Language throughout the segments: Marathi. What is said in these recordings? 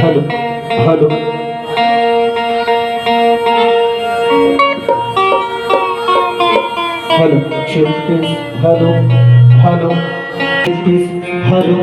Hello hello hello. Children hello hello hello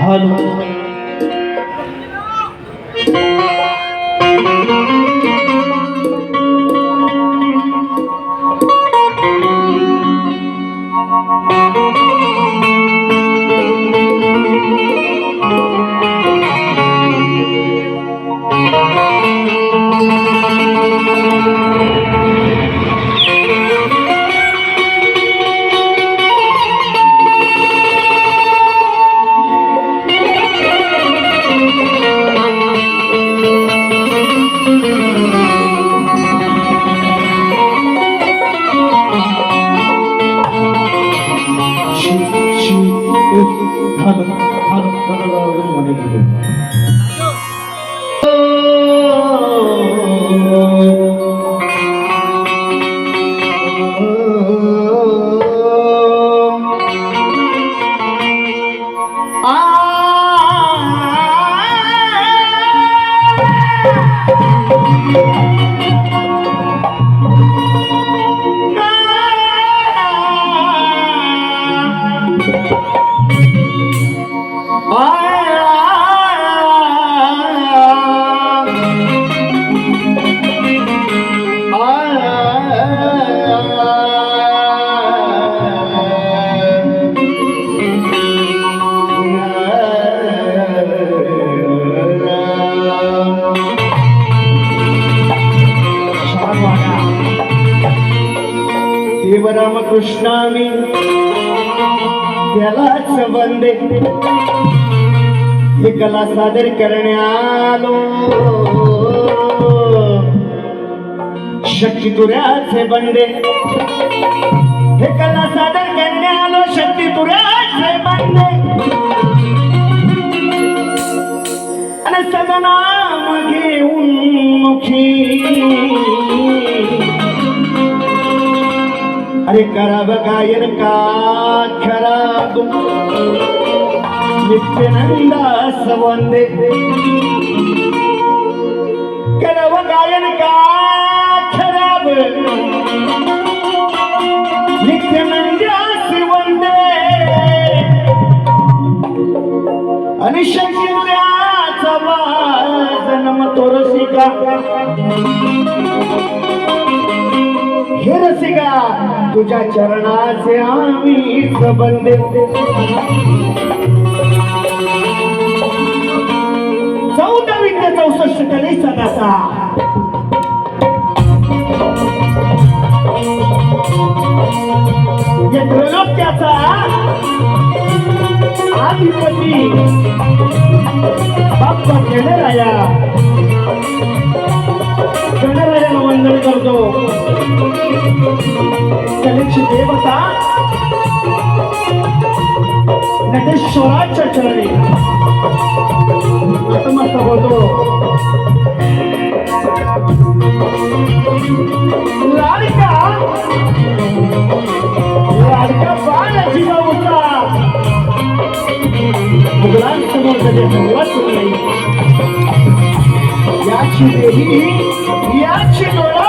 hello. ভালো ভালো মনে ছিল ಶಿವರಾಮಕೃಷ್ಣಾವಿ ಎಲ್ಲ ಸಂಬಂಧ हे कला सादर करण्यालो शक्ती तुऱ्याचे बंदे हे कला सादर करण्यालो शक्ती तुऱ्याचे बंदे आणि सदनाम घेऊन मुखी अरे करावं गायन का खराब नित्यानंदास वंदे कराव गायन का खराब नित्यानंदास वंदे आणि शंकराचा जन्म तो रसिका हे रसिका तुझ्या चरणाचे आम्ही सबंध चौदावी ते चौसष्ट कलेचा दाता या त्रैलोक्याचा आधिपती बाप्पा गणराया. गणरायाला वंदन करतो. कलेची देवता. नटेश्वराच्या चरणी. नतमस्त होतो लाडका. लाडका बाळाची होता मुघलांसमोर कधी हल्लाच नाही. याची देवी याची डोळा.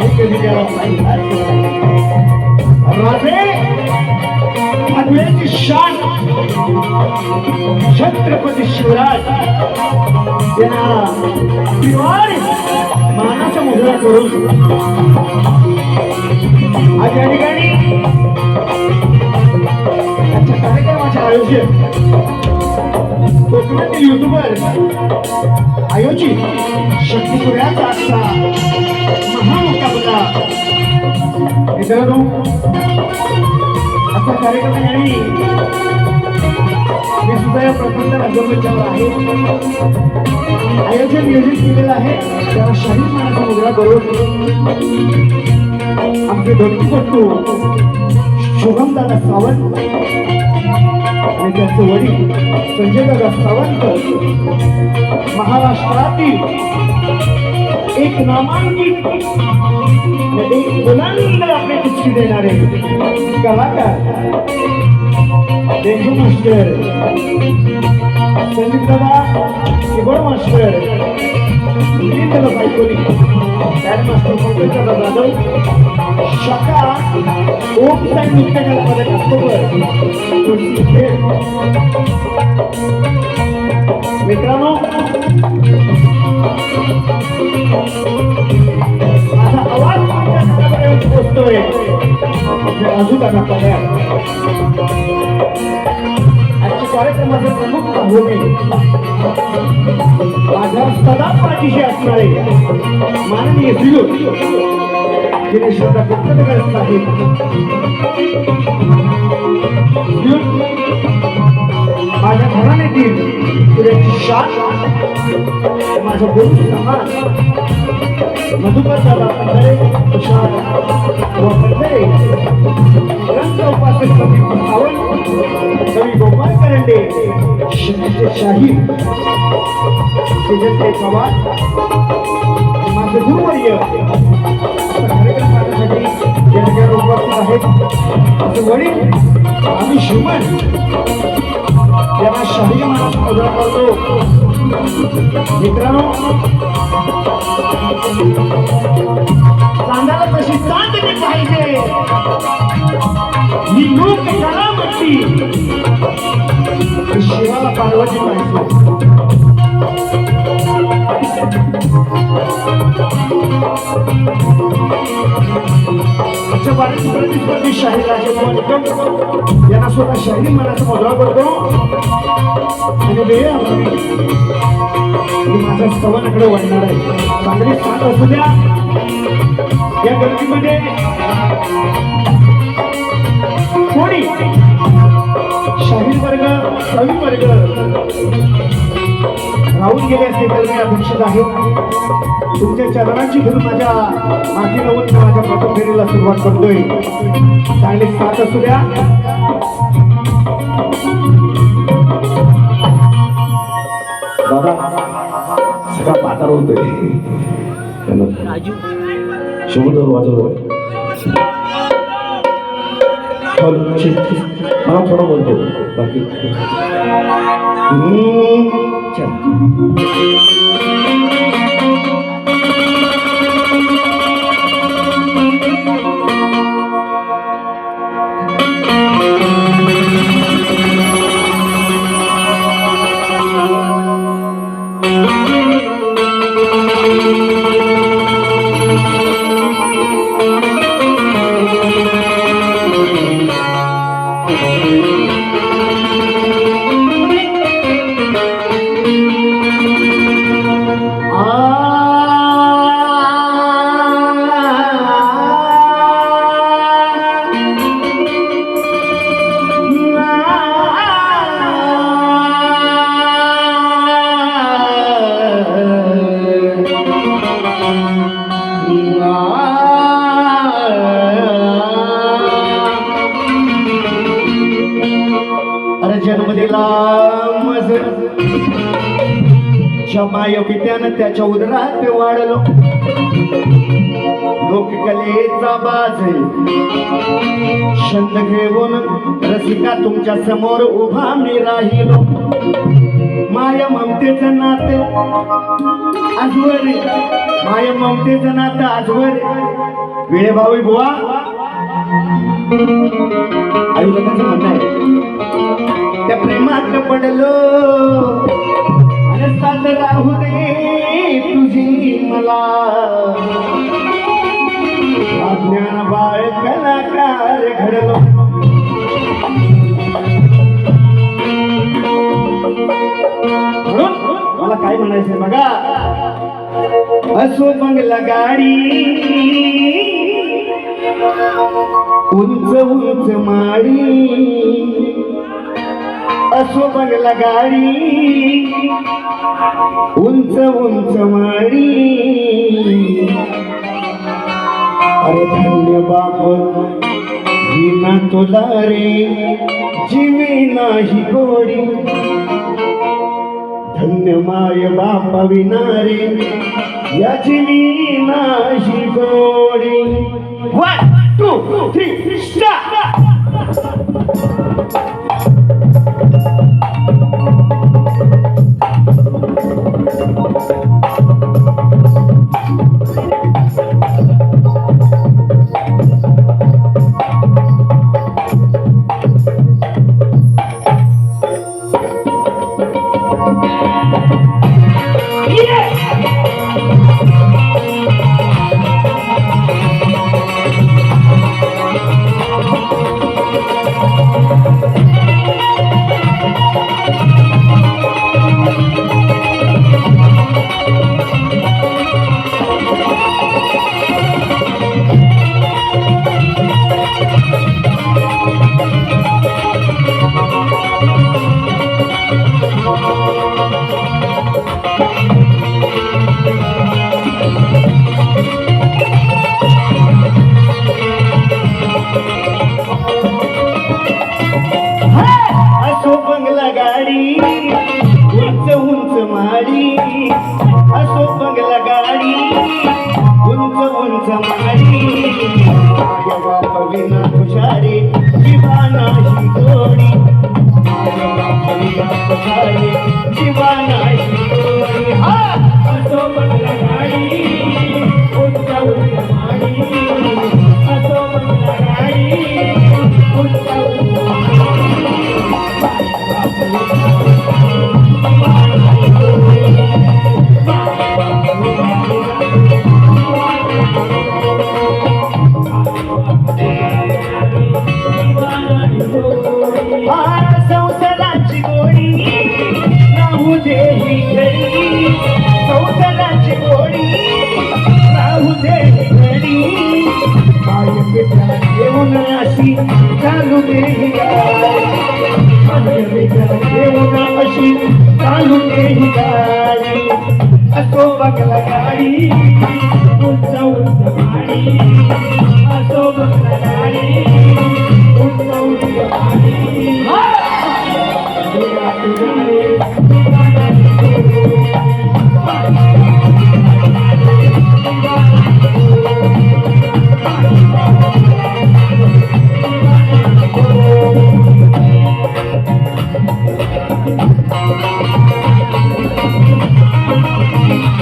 हे कधी त्याला पाहिलाच नाही. राजे सगळ्यांची शान. छत्रपती शिवराज. मानाचा मुजरा करून. आज या ठिकाणी आजच्या कार्यक्रमाचे आयोजन कोकणातील युट्यूबर आयोजित शक्तीपुऱ्याचा आजचा महामुकाबला मित्रांनो आजचा कार्यक्रम आणि मी सुद्धा या प्रकल्प राज्यमंचावर आहे. आयोजन नियोजित केलेलं आहे. त्या शाही मानाचा मुलगा बरोबर आमचे धोतीपट्टू शुभमदादा सावंत आणि त्यांचे वडील संजय दादा सावंत महाराष्ट्रातील एक नामांकित आणि एक बुलंद आपली कुस्ती देणारे कलाकार देशू मास्टर संदीप दादा किबोर्ड मास्टर सुनील दादा सायकोली बँड मास्टर पंकज दादा जाधव शाखा ओम साई नृत्य कला पदक ऑक्टोबर तुळशी खेळ मित्रांनो माझा आवाज तुमच्या कानापर्यंत पोहोचतोय म्हणजे अजून आता पगार आजच्या कार्यक्रमाचे प्रमुख पाहुणे माझ्या सदा पाठीशी असणारे माननीय दिलो दिनेश दादा कुलकर्णी साहेब माझ्या घराने घराण्यातील तुझ्याची शान माझ्या गुरु समाज मधुकर पंधरे तुषार व पंधरे ग्रंथ उपासक कवी सावंत कवी गोपाळ करंडे शाही. पवार माझे गुरुवर्य. कार्यक्रम करण्यासाठी उपस्थित आहेत वडील आम्ही शिवमन त्याला शाही मानस साजरा करतो. मित्रांनो चांदाला तशी चांदणी पाहिजे. ही लोक कला म्हणती शिवाला पार्वती पाहिजे. आमच्या बारीक प्रतिस्पर्धी शाहीर राजेमोहन यांना स्वतः शाहिरी मनाचा मुद्रा करतो. आणि वेळ माझ्या स्तवानाकडे वाढणार आहे चांगली साथ असू द्या. या गर्दीमध्ये कोणी? शाहीर वर्ग कवी वर्ग. गेले असते तर मी अपेक्षित आहे. तुमच्या चरणाची धून माझ्या माती लावून मी माझ्या प्रथम फेरीला सुरुवात करतोय. चांगली साथ असू द्या. दादा सगळा पातार होतोय शोभून वाजवतोय मला थोडं बोलतो. बाकी Thank you. त्याच्या उदरात वाढलो. लोककलेचा बाज छंद घेऊन रसिका तुमच्यासमोर उभा मी राहिलो. माया ममतेच नाते आजवर माया ममतेचं नातं आजवर वेळे भाऊ बुवा. आयुर्वेदाचं म्हणणं आहे त्या प्रेमात पडलो. आणि साथ राहू दे तुझी मला अज्ञान बाळ कलाकार घडलो? मला काय म्हणायचंय बघा असो बंगला गाडी उंच उंच माडी. शोभनला गाडी. उंच उंच मारी अरे धन्य बाप विना तुला रे. जीवे नाही गोडी. धन्य माय बाप विना रे. या जीवी नाही गोडी. One two three start Shiva गाडी असो बघला गाडी उंच उंच I'm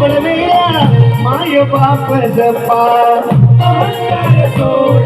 gonna make it. My love is a fire. I'm gonna make it.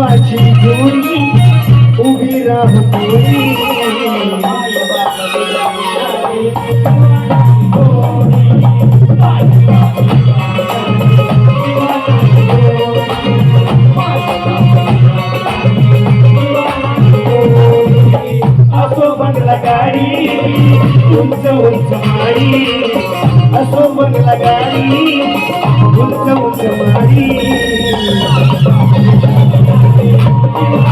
bate duri, o virado duri. Thank you. Oh.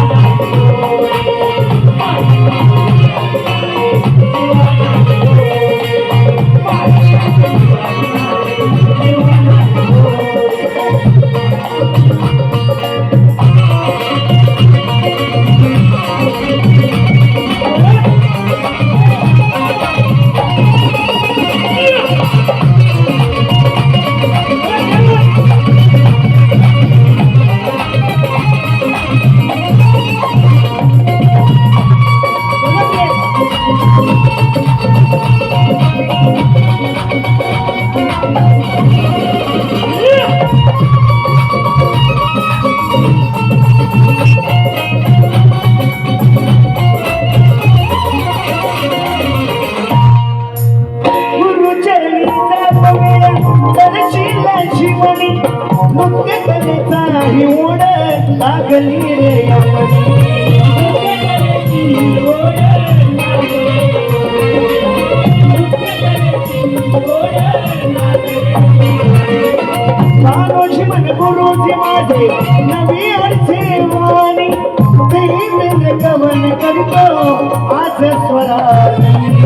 मानोशी मन गुरुजी माझे नवी अर्थे वाणी. देवेंद्र कवन करतो आज स्वरानी